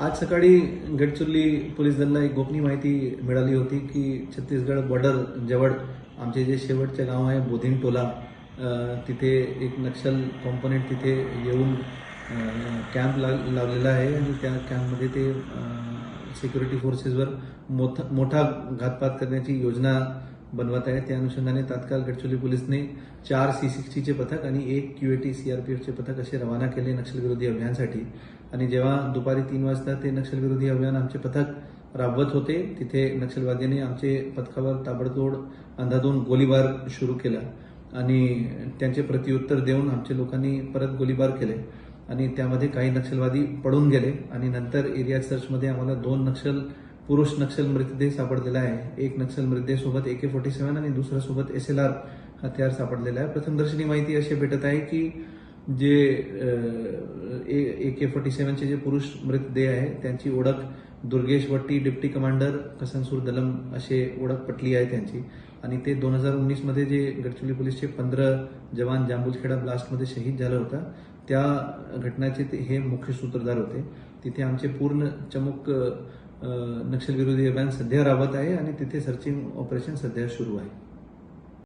आज सकाळी गडचिरोली पोलीस दलाला एक गोपनीय माहिती मिळाली होती की छत्तीसगड बॉर्डर जवळ आमचे जे शेवटचे गाव आहे बोधिन टोला तिथे एक नक्षल कॉम्पोनेंट तिथे येऊन कॅम्प लाव लावलेला आहे. आणि त्या कॅम्पमध्ये ते सिक्युरिटी फोर्सेसवर मोठ मोठा घातपात करण्याची योजना बनवत आहे त्या अनुषंगाने तात्काळ गडचिरोली पोलिसने चार सी सिक्स्टीचे पथक आणि एक क्यू टी सीआरपीएफचे पथक असे रवाना केले नक्षलविरोधी अभियानासाठी. आणि जेव्हा दुपारी तीन वाजता ते नक्षलविरोधी अभियान आमचे पथक राबवत होते तिथे नक्षलवाद्यांनी आमचे पथकावर ताबडतोड अंधाधून गोळीबार सुरू केला आणि त्यांचे प्रत्युत्तर देऊन आमच्या लोकांनी परत गोळीबार केले. आणि त्यामध्ये काही नक्षलवादी पडून गेले आणि नंतर एरिया सर्चमध्ये आम्हाला दोन नक्षल पुरुष नक्षल मृतदेह सापडलेला आहे. एक नक्षल मृतदेह सोबत ए के फोर्टी सेव्हन आणि दुसऱ्या सोबत एस एल आर हत्यार सापडलेला आहे. प्रथमदर्शनी माहिती अशी भेटत आहे की जे ए के फोर्टी सेव्हनचे जे पुरुष मृतदेह आहे त्यांची ओळख दुर्गेश वट्टी डिप्टी कमांडर कसनसूर दलम असे ओळख पटली आहे त्यांची. आणि ते दोन हजार उन्नीसमध्ये जे गडचिरोली पोलीसचे पंधरा जवान जांबुलखेडा ब्लास्टमध्ये शहीद झाला होता त्या घटनाचे ते हे मुख्य सूत्रधार होते. तिथे आमचे पूर्ण चमूक नक्षलविरोधी अभियान सध्या राबत आहे आणि तिथे सर्चिंग ऑपरेशन सध्या सुरू आहे.